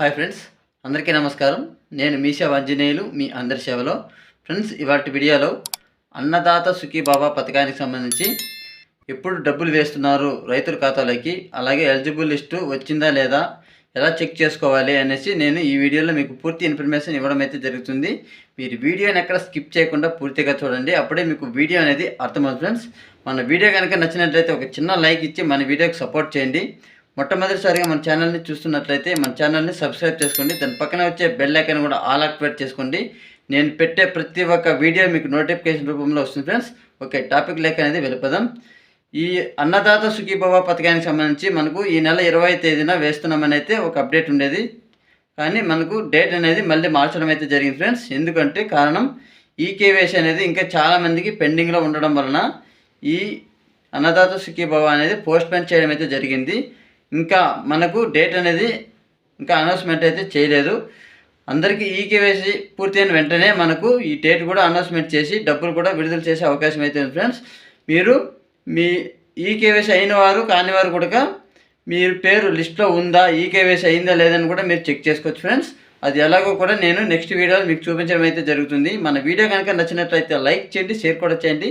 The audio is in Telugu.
హాయ్ ఫ్రెండ్స్ అందరికీ నమస్కారం. నేను మీషా ఆంజనేయులు మీ అందరి సేవలో. ఫ్రెండ్స్ ఇవాటి వీడియోలో అన్నదాత సుఖీ బాబా పథకానికి సంబంధించి ఎప్పుడు డబ్బులు వేస్తున్నారు రైతుల ఖాతాలోకి అలాగే ఎలిజిబుల్ లిస్టు వచ్చిందా లేదా ఎలా చెక్ చేసుకోవాలి అనేసి నేను ఈ వీడియోలో మీకు పూర్తి ఇన్ఫర్మేషన్ ఇవ్వడం అయితే జరుగుతుంది. మీరు వీడియోని ఎక్కడ స్కిప్ చేయకుండా పూర్తిగా చూడండి. అప్పుడే మీకు వీడియో అనేది అర్థమవుతుంది. ఫ్రెండ్స్ మన వీడియో కనుక నచ్చినట్లయితే ఒక చిన్న లైక్ ఇచ్చి మన వీడియోకి సపోర్ట్ చేయండి. మొట్టమొదటిసారిగా మన ఛానల్ని చూస్తున్నట్లయితే మన ఛానల్ని సబ్స్క్రైబ్ చేసుకోండి. దాని పక్కన వచ్చే బెల్ ఐకన్ కూడా ఆల్ యాక్టివేట్ చేసుకోండి. నేను పెట్టే ప్రతి ఒక్క వీడియో మీకు నోటిఫికేషన్ రూపంలో వస్తుంది ఫ్రెండ్స్. ఓకే టాపిక్ లేక అనేది వెళ్ళిపోదాం. ఈ అన్నదాత సుఖీభవ పథకానికి సంబంధించి మనకు ఈ నెల ఇరవై తేదీన వేస్తున్నామని అయితే ఒక అప్డేట్ ఉండేది. కానీ మనకు డేట్ అనేది మళ్ళీ మార్చడం అయితే జరిగింది ఫ్రెండ్స్. ఎందుకంటే కారణం ఈ కేవైసీ అనేది ఇంకా చాలామందికి పెండింగ్లో ఉండడం వలన ఈ అన్నదాత సుఖీభవ అనేది పోస్ట్ పోన్ చేయడం అయితే జరిగింది. ఇంకా మనకు డేట్ అనేది ఇంకా అనౌన్స్మెంట్ అయితే చేయలేదు. అందరికీ ఈ కేవైసీ పూర్తయిన వెంటనే మనకు ఈ డేట్ కూడా అనౌన్స్మెంట్ చేసి డబ్బులు కూడా విడుదల చేసే అవకాశం అయితే ఉంది ఫ్రెండ్స్. మీరు మీ ఈ కేవైసీ అయిన వారు కాని వారు కూడా మీరు పేరు లిస్ట్లో ఉందా ఈ కేవైసీ అయిందా లేదని కూడా మీరు చెక్ చేసుకోవచ్చు ఫ్రెండ్స్. అది ఎలాగో కూడా నేను నెక్స్ట్ వీడియోలో మీకు చూపించడం అయితే జరుగుతుంది. మన వీడియో కనుక నచ్చినట్లయితే లైక్ చేయండి షేర్ కూడా చేయండి.